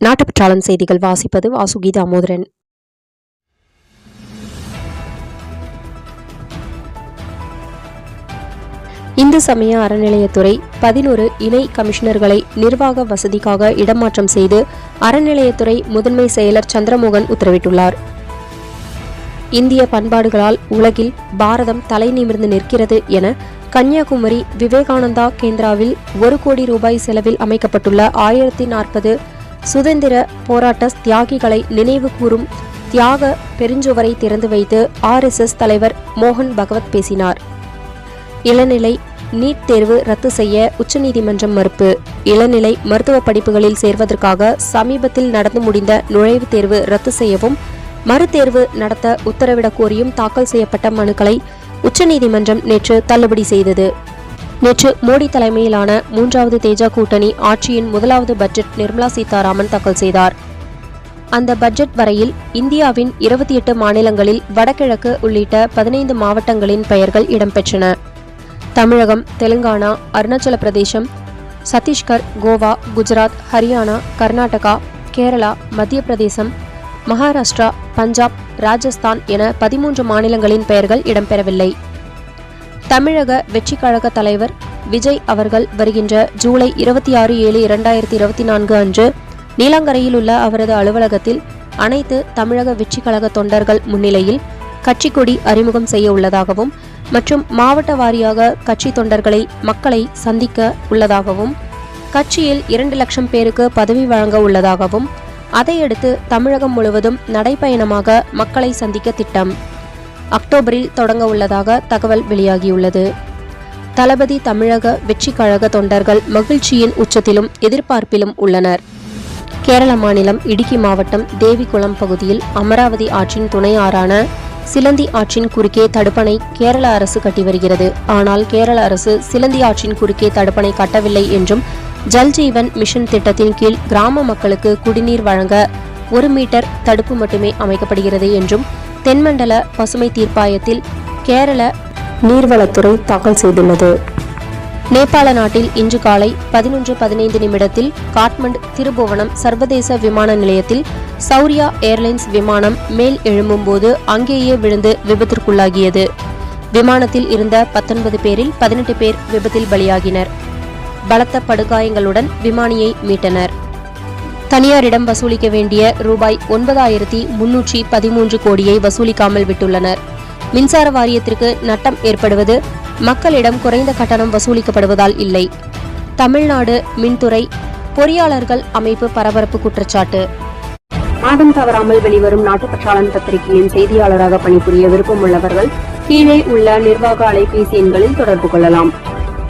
நாட்டுப்பற்றாளன் செய்திகள் வாசிப்பது வாசுகி தாமோதரன் இந்து சமய அறநிலையத்துறை பதினோரு இணை கமிஷனர்களை நிர்வாக வசதிக்காக இடமாற்றம் செய்து அறநிலையத்துறை முதன்மை செயலர் சந்திரமோகன் உத்தரவிட்டுள்ளார். இந்திய பண்பாடுகளால் உலகில் பாரதம் தலை நிமிர்ந்து நிற்கிறது என கன்னியாகுமரி விவேகானந்தா கேந்திராவில் ஒரு கோடி ரூபாய் செலவில் அமைக்கப்பட்டுள்ள ஆயிரத்தி நாற்பது சுதந்திர போராட்ட தியாகிகளை நினைவு கூறும் தியாக பெருஞ்சுவரை திறந்து வைத்து ஆர்எஸ்எஸ் தலைவர் மோகன் பகவத் பேசினார். இளநிலை நீட் தேர்வு ரத்து செய்ய உச்சநீதிமன்றம் மறுப்பு. இளநிலை மருத்துவ படிப்புகளில் சேர்வதற்காக சமீபத்தில் நடந்து முடிந்த நுழைவுத் தேர்வு ரத்து செய்யவும் மறுதேர்வு நடத்த உத்தரவிடக் கோரியும் தாக்கல் செய்யப்பட்ட மனுக்களை உச்சநீதிமன்றம் நேற்று தள்ளுபடி செய்தது. நேற்று மோடி தலைமையிலான மூன்றாவது தேஜா கூட்டணி ஆட்சியின் முதலாவது பட்ஜெட் நிர்மலா சீதாராமன் தாக்கல் செய்தார். அந்த பட்ஜெட் வரையில் இந்தியாவின் இருபத்தி எட்டு மாநிலங்களில் வடகிழக்கு உள்ளிட்ட பதினைந்து மாவட்டங்களின் பெயர்கள் இடம்பெற்றன. தமிழகம் தெலுங்கானா அருணாச்சல பிரதேசம் சத்தீஸ்கர் கோவா குஜராத் ஹரியானா கர்நாடகா கேரளா மத்திய பிரதேசம் மகாராஷ்டிரா பஞ்சாப் ராஜஸ்தான் என பதிமூன்று மாநிலங்களின் பெயர்கள் இடம்பெறவில்லை. தமிழக வெற்றிக் கழக தலைவர் விஜய் அவர்கள் வருகின்ற ஜூலை இருபத்தி ஆறு ஏழு இரண்டாயிரத்தி இருபத்தி நான்கு அன்று நீலாங்கரையில் உள்ள அவரது அலுவலகத்தில் அனைத்து தமிழக வெற்றிக் கழக தொண்டர்கள் முன்னிலையில் கட்சி கொடி அறிமுகம் செய்ய உள்ளதாகவும் மற்றும் மாவட்ட வாரியாக கட்சி தொண்டர்களை மக்களை சந்திக்க உள்ளதாகவும் கட்சியில் இரண்டு லட்சம் பேருக்கு பதவி வழங்க உள்ளதாகவும் அதையடுத்து தமிழகம் முழுவதும் நடைப்பயணமாக மக்களை சந்திக்க திட்டம். அக்டோபரில் தொடங்க உள்ளதாக தகவல் வெளியாகியுள்ளது. தளபதி தமிழக வெற்றி கழக தொண்டர்கள் மகிழ்ச்சியின் உச்சத்திலும் எதிர்பார்ப்பிலும் உள்ளனர். கேரள மாநிலம் இடுக்கி மாவட்டம் தேவிகுளம் பகுதியில் அமராவதி ஆற்றின் துணை ஆறான சிலந்தி ஆற்றின் குறுக்கே தடுப்பணை கேரள அரசு கட்டி வருகிறது. ஆனால் கேரள அரசு சிலந்தி ஆற்றின் குறுக்கே தடுப்பணை கட்டவில்லை என்றும் ஜல்ஜீவன் மிஷன் திட்டத்தின் கீழ் கிராம மக்களுக்கு குடிநீர் வழங்க ஒரு மீட்டர் தடுப்பு மட்டுமே அமைக்கப்படுகிறது என்றும் தென்மண்டல பசுமை தீர்ப்பாயத்தில் கேரள நீர்வளத்துறை தாக்கல் செய்துள்ளது. நேபாள நாட்டில் இன்று காலை பதினொன்று பதினைந்து நிமிடத்தில் காட்மண்ட் திருபுவனம் சர்வதேச விமான நிலையத்தில் சௌரியா ஏர்லைன்ஸ் விமானம் மேல் எழும்பும்போது அங்கேயே விழுந்து விபத்திற்குள்ளாகியது. விமானத்தில் இருந்த பத்தொன்பது பேரில் பதினெட்டு பேர் விபத்தில் பலியாகினர். பலத்த படுகாயங்களுடன் விமானியை மீட்டனர். தனியாரிடம் வசூலிக்க வேண்டிய ரூபாய் ஒன்பதாயிரத்தி முன்னூற்றி பதிமூன்று கோடியை வசூலிக்காமல் விட்டுள்ளனர். மின்சார வாரியத்திற்கு நட்டம் ஏற்படுவது மக்களிடம் குறைந்த கட்டணம் வசூலிக்கப்படுவதால் இல்லை. தமிழ்நாடு மின்துறை பொறியாளர்கள் அமைப்பு பரபரப்பு குற்றச்சாட்டு. மாதம் தவறாமல் வெளிவரும் நாட்டுப்பற்றாளன் பத்திரிகையின் செய்தியாளராக பணிபுரிய விருப்பமுள்ளவர்கள் கீழே உள்ள நிர்வாக அலைபேசி எண்களில் தொடர்பு கொள்ளலாம்.